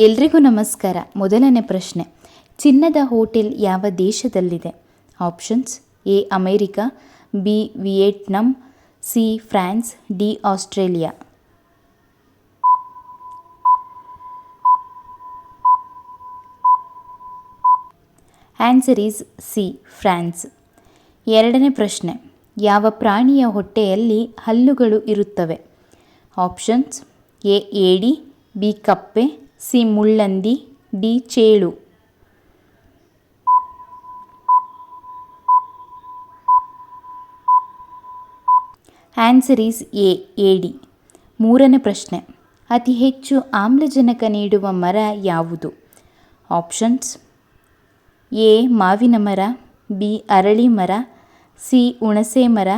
ಎಲ್ರಿಗೂ ನಮಸ್ಕಾರ. ಮೊದಲನೇ ಪ್ರಶ್ನೆ. ಚಿನ್ನದ ಹೋಟೆಲ್ ಯಾವ ದೇಶದಲ್ಲಿದೆ? Options A, America, B, Vietnam, C, France, D, Australia. Answer is C, France. ಎರಡನೇ ಪ್ರಶ್ನೆ. ಯಾವ ಪ್ರಾಣಿಯ ಹೊಟ್ಟೆಯಲ್ಲಿ ಹಲ್ಲುಗಳು ಇರುತ್ತವೆ? ಆಪ್ಷನ್ಸ್ ಎ, ಏಡಿ, ಬಿ, ಕಪ್ಪೆ ಸಿ ಮುಳ್ಳಂದಿ, ಡಿ ಚೇಳು. ಆನ್ಸರ್ ಈಸ್ ಎ ಏಡಿ ಮೂರನೇ ಪ್ರಶ್ನೆ. ಅತಿ ಹೆಚ್ಚು ಆಮ್ಲಜನಕ ನೀಡುವ ಮರ ಯಾವುದು? ಆಪ್ಷನ್ಸ್, ಎ ಮಾವಿನ ಮರ, ಬಿ ಅರಳಿ ಮರ, ಸಿ ಹುಣಸೆ ಮರ,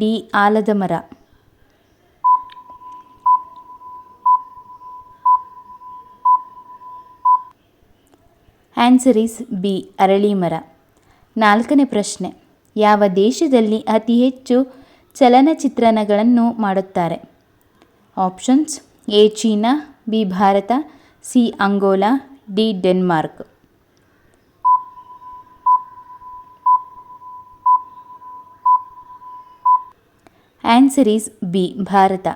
ಡಿ ಆಲದ ಮರ. ಆನ್ಸರ್ ಈಸ್ ಬಿ ಅರಳಿ ಮರ ನಾಲ್ಕನೇ ಪ್ರಶ್ನೆ. ಯಾವ ದೇಶದಲ್ಲಿ ಅತಿ ಹೆಚ್ಚು ಚಲನಚಿತ್ರಣಗಳನ್ನು ಮಾಡುತ್ತಾರೆ? Options A, China, B, Bharat, C, Angola, D, Denmark. Answer is B Bharat.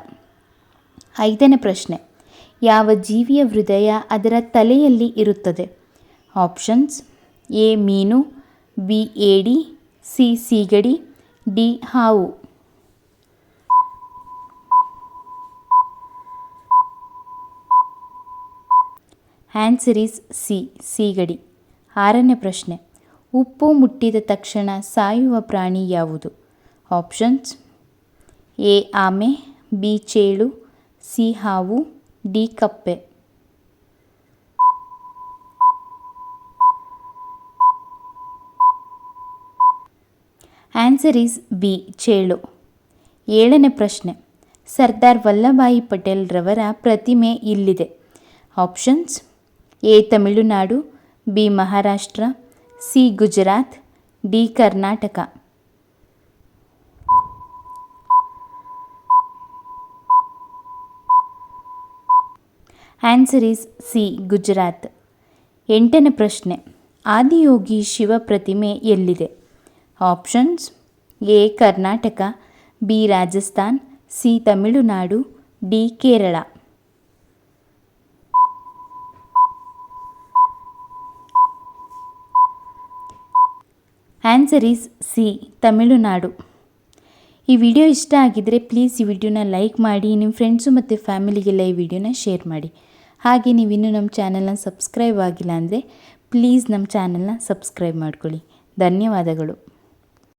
ಐದನೇ ಪ್ರಶ್ನೆ. ಯಾವ ಜೀವಿಯ ಹೃದಯ ಅದರ ತಲೆಯಲ್ಲಿ ಇರುತ್ತದೆ? ಆಪ್ಷನ್ಸ್ ಎ ಮೀನು ಬಿ ಏಡಿ ಸಿ ಸೀಗಡಿ ಡಿ ಹಾವು ಆನ್ಸರ್ ಈಸ್ ಸಿ ಸೀಗಡಿ ಆರನೇ ಪ್ರಶ್ನೆ ಉಪ್ಪು ಮುಟ್ಟಿದ ತಕ್ಷಣ ಸಾಯುವ ಪ್ರಾಣಿ ಯಾವುದು ಆಪ್ಷನ್ಸ್ ಎ ಆಮೆ ಬಿ ಚೇಳು ಸಿ ಹಾವು ಡಿ ಕಪ್ಪೆ ಆನ್ಸರ್ ಈಸ್ ಬಿ ಚೇಳು ಏಳನೇ ಪ್ರಶ್ನೆ. ಸರ್ದಾರ್ ವಲ್ಲಭಾಯಿ ಪಟೇಲ್ ರವರ ಪ್ರತಿಮೆ ಇಲ್ಲಿದೆ. Options A, Tamil Nadu, B, Maharashtra, C, Gujarat, D, Karnataka. Answer is C Gujarat. ಎಂಟನೇ ಪ್ರಶ್ನೆ. ಆದಿಯೋಗಿ ಶಿವ ಪ್ರತಿಮೆ ಎಲ್ಲಿದೆ? Options A Karnataka B Rajasthan C Tamil Nadu D Kerala answer is C Tamil Nadu ಈ ವಿಡಿಯೋ ಇಷ್ಟ ಆಗಿದ್ದರೆ ಪ್ಲೀಸ್ ಈ ವಿಡಿಯೋನ like ಮಾಡಿ ನಿಮ್ಮ ಫ್ರೆಂಡ್ಸು ಮತ್ತು ಫ್ಯಾಮಿಲಿಗೆಲ್ಲ ಈ ವಿಡಿಯೋನ ಶೇರ್ ಮಾಡಿ. ಹಾಗೆ ನೀವಿನ್ನೂ ನಮ್ಮ ಚಾನಲ್ನ ಸಬ್ಸ್ಕ್ರೈಬ್ ಆಗಿಲ್ಲ ಅಂದರೆ ಪ್ಲೀಸ್ ನಮ್ಮ ಚಾನಲ್ನ ಸಬ್ಸ್ಕ್ರೈಬ್ ಮಾಡ್ಕೊಳ್ಳಿ. ಧನ್ಯವಾದಗಳು.